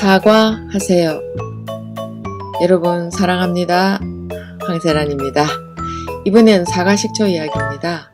사과하세요. 여러분 사랑합니다. 황세란입니다. 이번엔 사과 식초 이야기입니다.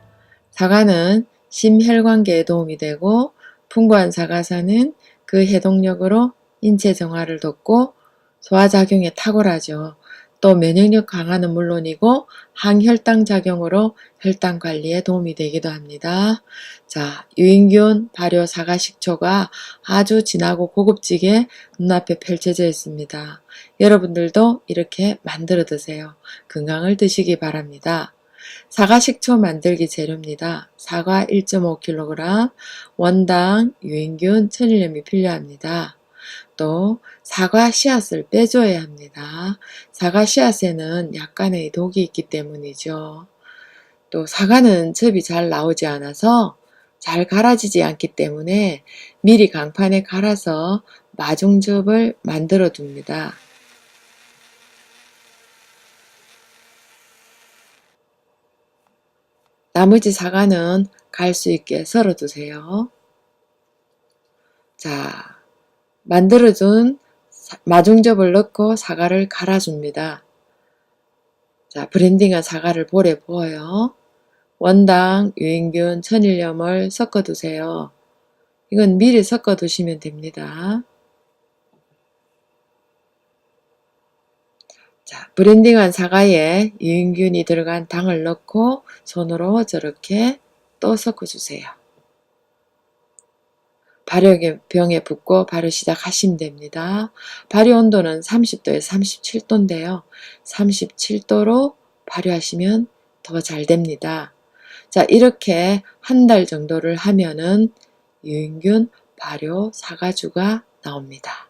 사과는 심혈관계에 도움이 되고 풍부한 사과산은 그 해독력으로 인체 정화를 돕고 소화작용에 탁월하죠. 또 면역력 강화는 물론이고 항혈당 작용으로 혈당 관리에 도움이 되기도 합니다. 자, 유인균 발효 사과 식초가 아주 진하고 고급지게 눈앞에 펼쳐져 있습니다. 여러분들도 이렇게 만들어 드세요. 건강을 드시기 바랍니다. 사과 식초 만들기 재료입니다. 사과 1.5kg, 원당, 유인균, 천일염이 필요합니다. 또 사과 씨앗을 빼줘야 합니다. 사과 씨앗에는 약간의 독이 있기 때문이죠. 또 사과는 즙이 잘 나오지 않아서 잘 갈아지지 않기 때문에 미리 강판에 갈아서 마중즙을 만들어 둡니다. 나머지 사과는 갈 수 있게 썰어 두세요. 자, 만들어둔 마중즙을 넣고 사과를 갈아줍니다. 자, 브랜딩한 사과를 볼에 부어요. 원당, 유인균, 천일염을 섞어 두세요. 이건 미리 섞어 두시면 됩니다. 자, 브랜딩한 사과에 유인균이 들어간 당을 넣고 손으로 저렇게 또 섞어 주세요. 발효병에 붓고 발효 시작하시면 됩니다. 발효 온도는 30도에서 37도인데요. 37도로 발효하시면 더 잘 됩니다. 자, 이렇게 한 달 정도를 하면은 유인균 발효 사과주가 나옵니다.